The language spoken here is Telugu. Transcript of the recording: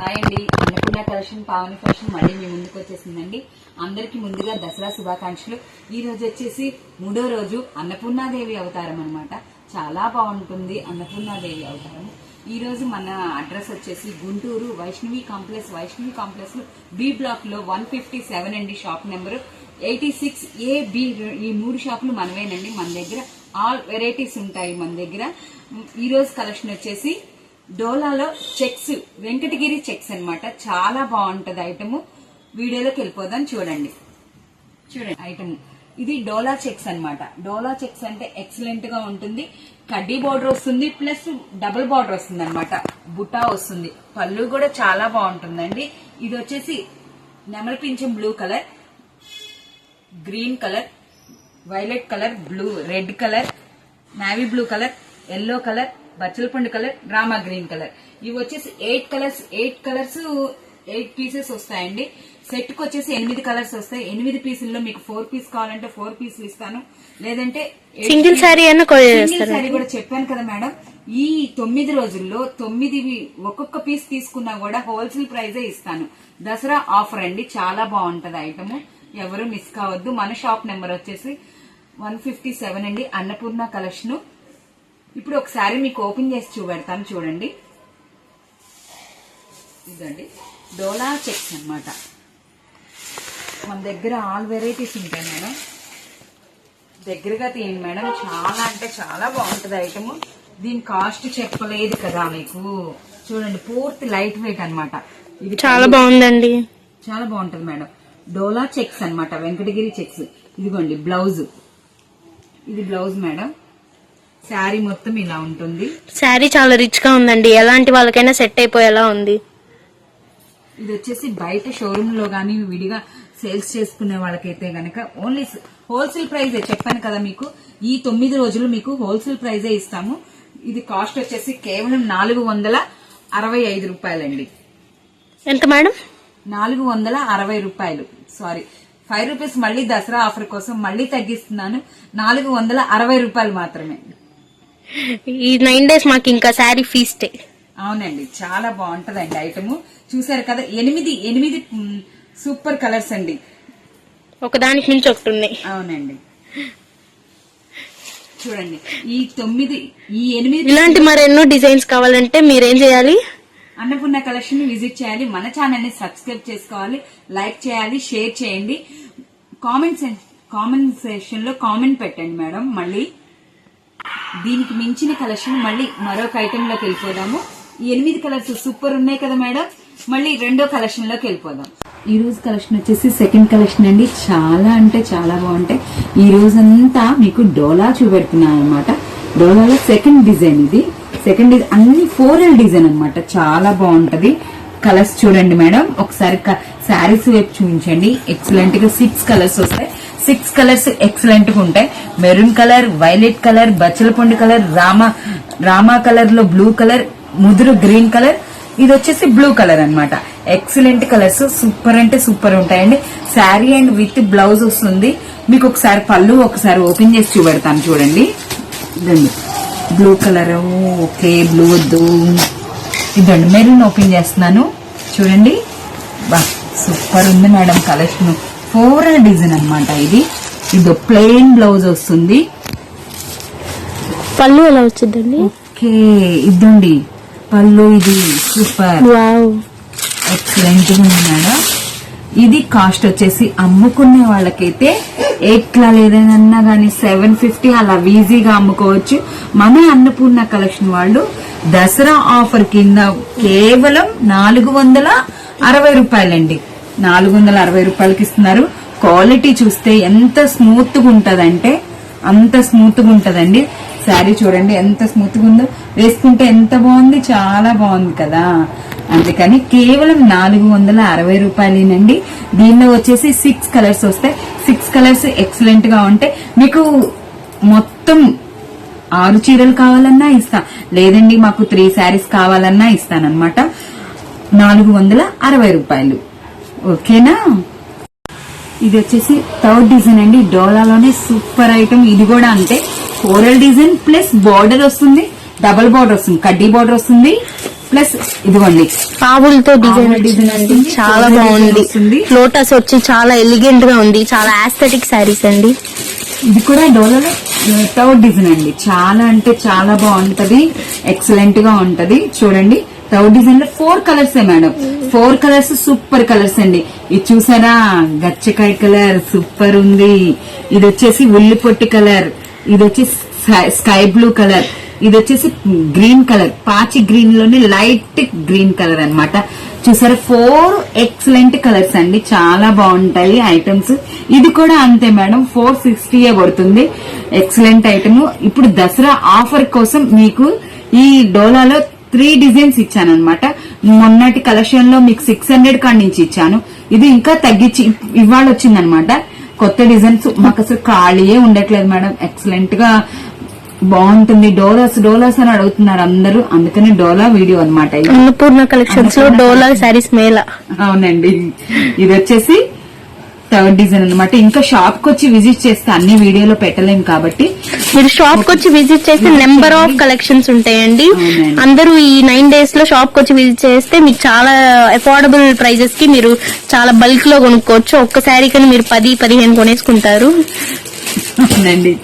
హాయ్ అండి. అన్నపూర్ణ కలెక్షన్ పావని కలెక్షన్ మళ్ళీ మీ ముందుకు వచ్చేసిందండి. అందరికి ముందుగా దసరా శుభాకాంక్షలు. ఈ రోజు వచ్చేసి మూడో రోజు అన్నపూర్ణాదేవి అవతారం అనమాట చాలా బాగుంటుంది అన్నపూర్ణాదేవి అవతారం. ఈ రోజు మన అడ్రస్ వచ్చేసి Guntur Vaishnavi complex. Vaishnavi complex B బ్లాక్లో వన్ ఫిఫ్టీ సెవెన్ అండి shop number. Eighty six A B ఈ మూడు షాపులు మనవేనండి మన దగ్గర ఆల్ వెరైటీస్ ఉంటాయి మన దగ్గర. ఈ రోజు కలెక్షన్ వచ్చేసి డోలాలో చెక్స్ వెంకటగిరి చెక్స్ అనమాట చాలా బాగుంటది ఐటమ్. వీడియోలోకి వెళ్ళిపోదాం చూడండి. చూడండి ఐటమ్. ఇది డోలా చెక్స్ అన్నమాట. డోలా చెక్స్ అంటే ఎక్సలెంట్గా ఉంటుంది. కడ్డీ బార్డర్ వస్తుంది ప్లస్ డబుల్ బార్డర్ వస్తుంది అనమాట బుటా వస్తుంది. పళ్ళు కూడా చాలా బాగుంటుందండి. ఇది వచ్చేసి నెమలి పింఛం blue colour green colour violet colour blue red colour navy blue colour yellow colour బచ్చలపండు colour డ్రామా గ్రీన్ కలర్. ఇవి వచ్చేసి eight colours eight colours eight pieces వస్తాయండి. సెట్కి వచ్చేసి ఎనిమిది కలర్స్ వస్తాయి. ఎనిమిది పీసుల్లో మీకు ఫోర్ పీస్ కావాలంటే ఫోర్ పీసులు ఇస్తాను. లేదంటే సింగిల్ కొరియర్ సింగిల్ సారీ కూడా చెప్పాను కదా మేడం. ఈ తొమ్మిది రోజుల్లో తొమ్మిది ఒక్కొక్క పీస్ తీసుకున్నా కూడా హోల్సేల్ ప్రైజే ఇస్తాను. దసరా ఆఫర్ అండి. చాలా బాగుంటది ఐటమ్. ఎవరు మిస్ కావద్దు. మన షాప్ నెంబర్ వచ్చేసి వన్ ఫిఫ్టీ సెవెన్ అండి. అన్నపూర్ణ కలెక్షన్. ఇప్పుడు ఒకసారి మీకు ఓపెన్ చేసి చూపెడతాను చూడండి. ఇదండి డోలా చెక్స్ అన్నమాట. మన దగ్గర ఆల్ వెరైటీస్ ఉంటాయి మేడం. దగ్గరగా తీయండి మేడం. చాలా అంటే చాలా బాగుంటది ఐటమ్. దీని కాస్ట్ చెప్పలేదు కదా మీకు. చూడండి పూర్తి లైట్ వెయిట్ అన్నమాట. ఇది చాలా బాగుందండి. చాలా బాగుంటది మేడం. డోలా చెక్స్ అన్నమాట వెంకటగిరి చెక్స్. ఇదిగోండి బ్లౌజ్. ఇది బ్లౌజ్ మేడం. శారీ మొత్తం ఇలా ఉంటుంది. శారీ చాలా రిచ్గా ఉందండి. ఎలాంటి వాళ్ళకైనా సెట్ అయిపోయేలా ఉంది. ఇది వచ్చేసి బయట షోరూమ్లో గానీ విడిగా సేల్స్ చేసుకునే వాళ్ళకైతే గనక ఓన్లీ హోల్సేల్ ప్రైజే చెప్పాను కదా మీకు. ఈ తొమ్మిది రోజులు మీకు హోల్సేల్ ప్రైజే ఇస్తాము. ఇది కాస్ట్ వచ్చేసి కేవలం నాలుగు వందల అరవై ఐదు రూపాయలండి. ఎంత మేడం? నాలుగు వందల అరవై రూపాయలు. సారీ ఫైవ్ రూపీస్ మళ్ళీ దసరా ఆఫర్ కోసం మళ్ళీ తగ్గిస్తున్నాను. నాలుగు వందల అరవై రూపాయలు మాత్రమే. ఈ నైన్ డేస్ మాకు ఇంకా శారీ ఫీస్టే అవునండి చాలా బాగుంటదండి ఐటమ్. చూసారు కదా ఎనిమిది ఎనిమిది సూపర్ కలర్స్ అండి. ఒకదానికి మించి ఒకటి ఉంది అవునండి. చూడండి ఈ తొమ్మిది ఈ ఎనిమిది ఇలాంటి మరెన్నో డిజైన్స్ కావాలంటే మీరేం చేయాలి? అన్నపూర్ణ కలెక్షన్ విజిట్ చేయాలి మన ఛానల్ని సబ్స్క్రైబ్ చేసుకోవాలి లైక్ చేయాలి షేర్ చేయండి. కామెంట్ కామెంట్ సెక్షన్లో కామెంట్ పెట్టండి మేడం మళ్ళీ. దీనికి మించిన కలెక్షన్ మళ్ళీ మరొక ఐటమ్లోకి వెళ్ళిపోదాము. ఈ ఎనిమిది కలర్స్ సూపర్ ఉన్నాయి కదా మేడం? మళ్ళీ రెండో కలెక్షన్లోకి వెళ్ళిపోదాం. ఈ రోజు కలెక్షన్ వచ్చేసి సెకండ్ కలెక్షన్ అండి. చాలా అంటే చాలా బాగుంటాయి. ఈ రోజంతా మీకు డోలా చూపెడుతున్నాను అనమాట డోలాలో సెకండ్ డిజైన్ ఇది. సెకండ్ డిజైన్ అన్ని ఫోర్ ఎల్ డిజైన్ అనమాట చాలా బాగుంటది. కలర్స్ చూడండి మేడం. ఒకసారి శారీస్ వైపు చూపించండి. ఎక్సలెంట్గా సిక్స్ కలర్స్ వస్తాయి. సిక్స్ కలర్స్ ఎక్సలెంట్గా ఉంటాయి. మెరూన్ కలర్ వైలెట్ కలర్ బచ్చలపండు కలర్ రామా రామా కలర్లో బ్లూ కలర్ ముదురు గ్రీన్ కలర్. ఇది వచ్చేసి బ్లూ కలర్ అనమాట ఎక్సలెంట్ కలర్స్ సూపర్ అంటే సూపర్ ఉంటాయండి. శారీ అండ్ విత్ బ్లౌజ్ వస్తుంది. మీకు ఒకసారి పళ్ళు ఒకసారి ఓపెన్ చేసి చూపెడతాను చూడండి. ఇదండి. బ్లూ కలర్ ఓకే బ్లూ వద్దు. ఇదండి మెరూన్ ఓపెన్ చేస్తున్నాను. చూడండి. బా సూపర్ ఉంది మేడం కలెక్షన్ ఫోర్ డిజైన్ అన్నమాట ఇది. ఇది ప్లెయిన్ బ్లౌజ్ వస్తుంది. పళ్ళు ఎలా వచ్చిందండి? ఓకే ఇదండి. పళ్ళు ఇది సూపర్. ఎక్సలెంట్ ఉంది మేడం. ఇది కాస్ట్ వచ్చేసి అమ్ముకునే వాళ్ళకైతే ఎట్లా లేదన్నా గానీ సెవెన్ ఫిఫ్టీ అలా ఈజీగా అమ్ముకోవచ్చు. మన అన్నపూర్ణ కలెక్షన్ వాళ్ళు దసరా ఆఫర్ కింద కేవలం నాలుగు వందల అరవై రూపాయలండి. నాలుగు వందల అరవై రూపాయలకి ఇస్తున్నారు క్వాలిటీ చూస్తే ఎంత స్మూత్గా ఉంటుందంటే అంత స్మూత్గా ఉంటుందండి శారీ చూడండి ఎంత స్మూత్గా ఉందో వేసుకుంటే ఎంత బాగుంది? చాలా బాగుంది కదా. అందుకని కేవలం నాలుగు వందల అరవై రూపాయలేనండి. దీనిలో వచ్చేసి సిక్స్ కలర్స్ వస్తాయి. సిక్స్ కలర్స్ ఎక్సలెంట్గా ఉంటాయి మీకు మొత్తం ఆరు చీరలు కావాలన్నా ఇస్తా. లేదండి మాకు త్రీ శారీస్ కావాలన్నా ఇస్తానమాట నాలుగు వందల అరవై రూపాయలు. ఓకేనా? ఇది వచ్చేసి థర్డ్ డిజైన్ అండి. డోలాలోనే సూపర్ ఐటమ్ ఇది కూడా అంతే. కోరల్ డిజైన్ ప్లస్ బార్డర్ వస్తుంది. డబల్ బార్డర్ వస్తుంది. కడ్డీ బార్డర్ వస్తుంది. ప్లస్ ఇదిగోండి. ఆవులతో డిజైన్ డిజైన్ చాలా బాగుంది. లోటస్ వచ్చి చాలా ఎలిగెంట్గా ఉంది. చాలా ఆస్థెటిక్ శారీస్ అండి. ఇది కూడా డోలలో టౌట్ డిజైన్ అండి. చాలా అంటే చాలా బాగుంటది. ఎక్సలెంట్గా ఉంటది. చూడండి. టౌట్ డిజైన్లో four colours madam. Four colours super colours అండి. ఇది చూసారా? గచ్చకాయ కలర్ సూపర్ ఉంది. ఇది వచ్చేసి ఉల్లి పొట్టి కలర్. ఇది వచ్చేసి స్కై- స్కై బ్లూ కలర్. ఇది వచ్చేసి గ్రీన్ కలర్. పాచి గ్రీన్లోని లైట్ గ్రీన్ కలర్ అనమాట చూసారా? ఫోర్ ఎక్సలెంట్ కలర్స్ అండి. చాలా బాగుంటాయి ఐటమ్స్. ఇది కూడా అంతే మేడం. ఫోర్ సిక్స్టీయే పడుతుంది ఎక్సలెంట్ ఐటమ్. ఇప్పుడు దసరా ఆఫర్ కోసం మీకు ఈ డోలాలో త్రీ డిజైన్స్ ఇచ్చాను అనమాట మొన్నటి కలెక్షన్లో మీకు సిక్స్ హండ్రెడ్ కాడి నుంచి ఇచ్చాను. ఇది ఇంకా తగ్గించి ఇవాళ వచ్చిందనమాట కొత్త డిజైన్స్ మాకు అసలు ఖాళీయే ఉండట్లేదు మేడం. ఎక్సలెంట్గా బాగుంటుంది. డోలాస్ డోలాస్ అని అడుగుతున్నారు అందరూ. అందుకని డోలా వీడియో అనమాట ఇది. అన్నపూర్ణ కలెక్షన్స్లో డోలా శారీస్ మేళ. అవునండి. ఇది వచ్చేసి థర్డ్ డిజైన్ అన్నమాట. ఇంకా షాప్కి వచ్చి విజిట్ చేస్తే అన్ని వీడియోలో పెట్టలేం కాబట్టి మీరు షాప్కి వచ్చి విజిట్ చేస్తే నెంబర్ ఆఫ్ కలెక్షన్స్ ఉంటాయండి. అందరూ ఈ నైన్ డేస్లో షాప్కి వచ్చి విజిట్ చేస్తే మీకు చాలా అఫోర్డబుల్ ప్రైజెస్కి మీరు చాలా బల్క్లో కొనుక్కోవచ్చు. ఒక్క శారీ కని మీరు పది పదిహేను కొనేసుకుంటారు. అవునండి.